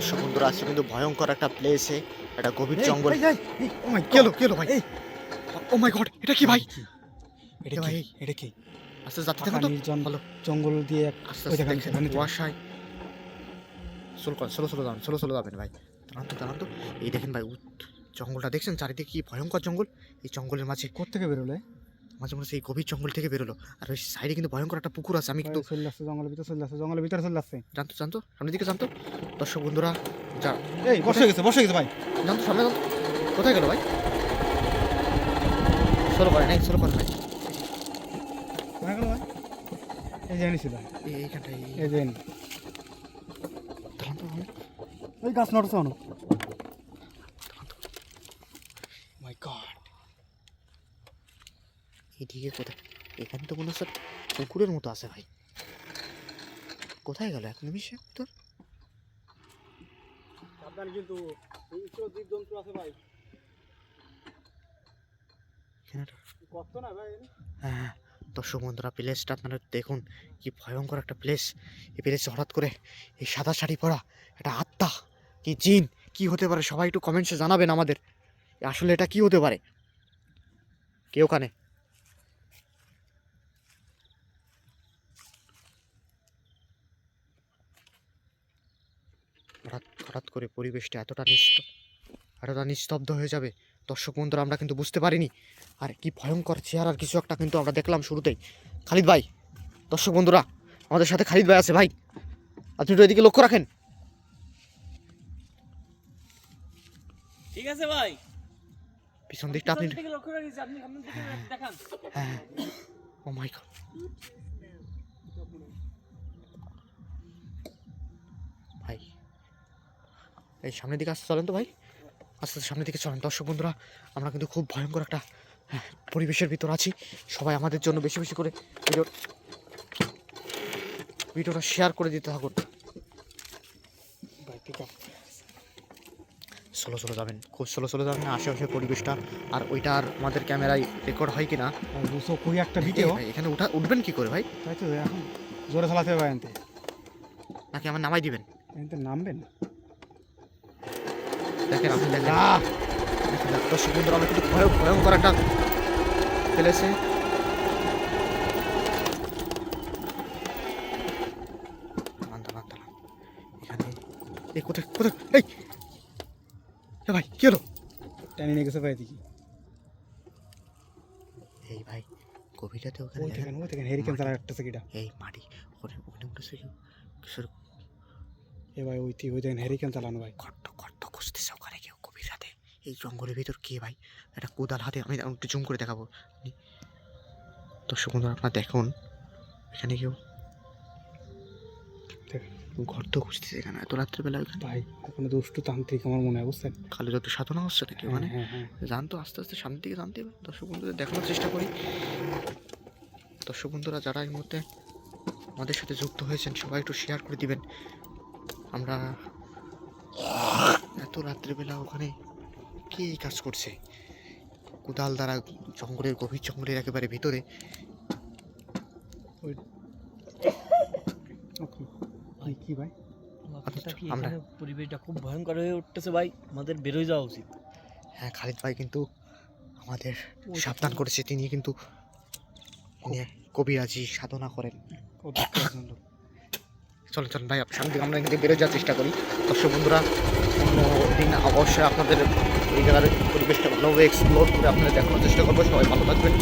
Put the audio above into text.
দর্শক বন্ধুরা আছে কিন্তু ভয়ঙ্কর একটা প্লেসে একটা গভীর জঙ্গল। ও মাই গেল গেল ভাই। ও মাই গড এটা কি ভাই? এটা ভাই, এটা কি? আস্তে যাচ্ছে ফাঁকা দেখো তো। নির্জন ভালো। জঙ্গল দিয়ে আস্তে আস্তে দেখেন, কুয়াশায় স্লো স্লো স্লো যাবেন স্লো স্লো যাবেন ভাই। দাঁড়ান তো দাঁড়ান তো। এই দেখেন ভাই জঙ্গলটা দেখছেন? চারিদিকে কি ভয়ঙ্কর জঙ্গল? এই জঙ্গলের মাঝে কোত্থেকে বেরোলে? মাঝে মাঝে এই গভীর জঙ্গল থেকে বেরোলো। আর ওই সাইডে কিন্তু ভয়ঙ্কর একটা পুকুর আছে আমি কিন্তু চলে আসছে জঙ্গলের ভিতরে চলে আসছে জঙ্গলের ভিতরে চলে আসছে। জানতো জানতো? সামনের দিকে জানতো? দর্শক বন্ধুরা যা এই বসে গেছে বসে গেছে ভাই। জানতো সামনে জানতো? কোথায় গেল ভাই? স্লো করেন এই স্লো করেন ভাই। কোথায় গেল ভাই? এই যে এনেছিল। এই এইখানটায়। এই- ভাই। ওই গাছ নড়ছে অনেক মাই গড এদিকে কোথায়? এখানে তো মনে হচ্ছে কুকুরের মতো আছে ভাই। কোথায় গেল এক নিমিষে তোর? কিন্তু জীবজন্তু আছে ভাই। হ্যাঁ দর্শক বন্ধুরা প্লেসটা আপনারা দেখুন কি ভয়ঙ্কর একটা প্লেস। এই প্লেসে হঠাৎ করে এই সাদা শাড়ি পরা একটা আত্মা কি জিন কি হতে পারে সবাই একটু কমেন্টসে জানাবেন আমাদের। আসলে এটা কি হতে পারে? কে ওখানে? হঠাৎ হঠাৎ করে পরিবেশটা এতটা নিস্ত এতটা নিস্তব্ধ হয়ে যাবে। দর্শক বন্ধুরা আমরা কিন্তু বুঝতে পারিনি। আর কি ভয়ঙ্কর চেহারার কিছু একটা কিন্তু আমরা দেখলাম শুরুতেই। খালিদ ভাই দর্শক বন্ধুরা আমাদের সাথে খালিদ ভাই আছে ভাই। আপনি একটু এদিকে লক্ষ্য রাখেন। ঠিক আছে ভাই। পিছন দিকটা আপনি লক্ষ্য রাখিস আপনি সামনের দিকে দেখান হ্যাঁ। Oh my God. এই সামনের দিকে আসতে চলেন তো ভাই। আস্তে আস্তে সামনের দিকে চলেন। দর্শক বন্ধুরা আমরা কিন্তু খুব ভয়ঙ্কর একটা হ্যাঁ, পরিবেশের ভিতর আছি। সবাই আমাদের জন্য বেশি বেশি করে ভিডিও ভিডিওটা শেয়ার করে দিতে থাকুন। স্লো স্লো যাবেন। খুব স্লো স্লো যাবেন। আশেপাশের পরিবেশটা। আর ওইটা আর আমাদের ক্যামেরায় রেকর্ড হয় কিনা? ভাই দুশো কুড়ি একটা ভিডিও এখানে উঠা উঠবেন কি করে ভাই? তাই তো এখন জোরে চালাতে হবে নাকি আমার নামাই দিবেন? নামবেন? দেখেন আপনি দেখেন। দর্শক বন্ধুরা আমরা কিন্তু ভয় ভয়ঙ্কর একটা ফেলেছে। এই কোথায় কোথায়? এই! এ ভাই কি হলো? টেনে নিয়ে গেছে ভাই দেখি এই ভাই গভীরটাতে ওখানে ওই দেখেন, দেখেন ওই দেখেন হেরিকেন চালা একটা সেকিটা। এই মাটি ওখানে ওখানে উঠেছে কি কিসের এ ভাই ওই ওই দেখেন হেরিকেন চালানো ভাই। গর্ত গর্ত খুঁজতেছে ওখানে কেউ গভীর রাতে এই জঙ্গলের ভিতর কে ভাই? একটা কোদাল হাতে আমি একটু জুম করে দেখাবো। দর্শক বন্ধুরা আপনার দেখুন এখানে কেউ দেখেন। গর্ত খুঁজতেছে এখানে এত রাত্রেবেলা ওখানে ভাই কোনো দুষ্টু তান্ত্রিক আমার মনে হয় বুঝছেন? খালি যত সাধনা হচ্ছে নাকি মানে হ্যাঁ হ্যাঁ। জানতো আস্তে আস্তে সামনের দিকে জানতে হবে দর্শক বন্ধুদের দেখানোর চেষ্টা করি। দর্শক বন্ধুরা যারা এই মুহূর্তে আমাদের সাথে যুক্ত হয়েছেন সবাই একটু শেয়ার করে দিবেন। আমরা এত রাত্রিবেলা ওখানে কে এই কাজ করছে? কোদাল দ্বারা জঙ্গলের গভীর জঙ্গলের একেবারে ভিতরে। ভাই কি ভাই? আমরা- পরিবেশটা খুব ভয়ঙ্কর হয়ে উঠতেছে ভাই। আমাদের বেরোয় যাওয়া উচিত। হ্যাঁ খালিদ ভাই কিন্তু আমাদের সাবধান করেছে। তিনি কিন্তু তিনি কবিরাজি সাধনা করেন। চলুন পাচ্ছেন লোক। চলো চলো ভাই সামনে আমরা থেকে বেরোয় যাওয়ার চেষ্টা করি দর্শক বন্ধুরা অন্য দিন অবশ্যই আপনাদের এই জায়গার পরিবেশটা ভালোভাবে এক্সপ্লোর করে আপনাদের দেখানোর চেষ্টা করব সবাই ভালো থাকবেন